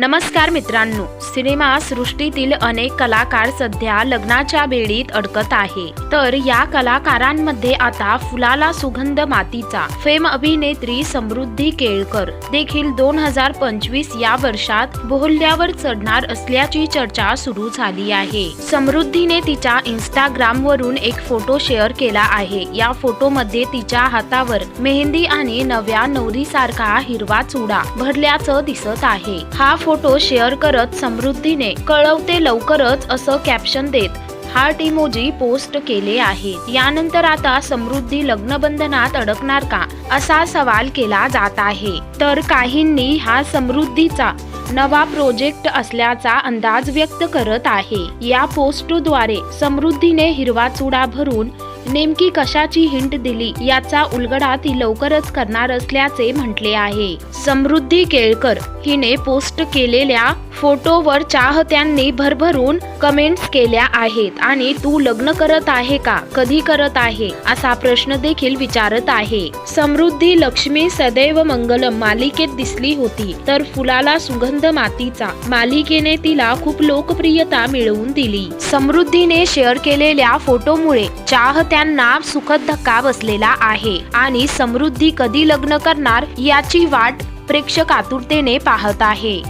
नमस्कार मित्रांनो सिनेमा सृष्टीतील अनेक कलाकार सध्या लग्नाच्या बेडीत अडकत आहे. तर या कलाकारांमध्ये आता फुलाला सुगंध मातीचा. फेम अभिनेत्री समृद्धी केळकर देखील दोन हजार पंचवीस या वर्षात बोहल्यावर चढणार असल्याची चर्चा सुरू झाली आहे. समृद्धीने तिच्या इंस्टाग्राम वरून एक फोटो शेअर केला आहे. या फोटोमध्ये तिच्या हातावर मेहंदी आणि नव्या नवरीसारखा हिरवा चुडा भरल्याचं दिसत आहे. हा फोटो शेअर करत समृद्धीने कळवते लवकरच असं कॅप्शन देत हार्ट इमोजी पोस्ट केले आहे. यानंतर आता समृद्धी लग्नबंधनात अडकणार का? असा सवाल केला जात आहे. तर काहींनी हा समृद्धीचा नवा प्रोजेक्ट असल्याचा अंदाज व्यक्त करत आहे. या पोस्टद्वारे समृद्धीने हिरवा चुडा भरून नेमकी कशाची हिंट दिली याचा उलगडा ती लवकरच करणार असल्याचे म्हटले आहे. समृद्धी केळकर हिने पोस्ट केलेल्या फोटोवर चाहत्यांनी भरभरून कमेंट्स केल्या आहेत. आणि तू लग्न करत आहे का? कधी करत आहे? असा प्रश्न देखील विचारत आहे. समृद्धी लक्ष्मी सदैव मंगलम मालिकेत दिसली होती तर फुलाला सुगंध मातीचा. मालिकेने तिला खूप लोकप्रियता मिळवून दिली. समृद्धीने शेअर केलेल्या फोटोमुळे चाहत्यांना सुखद धक्का बसलेला आहे. आणि समृद्धी कधी लग्न करणार याची वाट प्रेक्षक आतुरतेने पाहत आहे.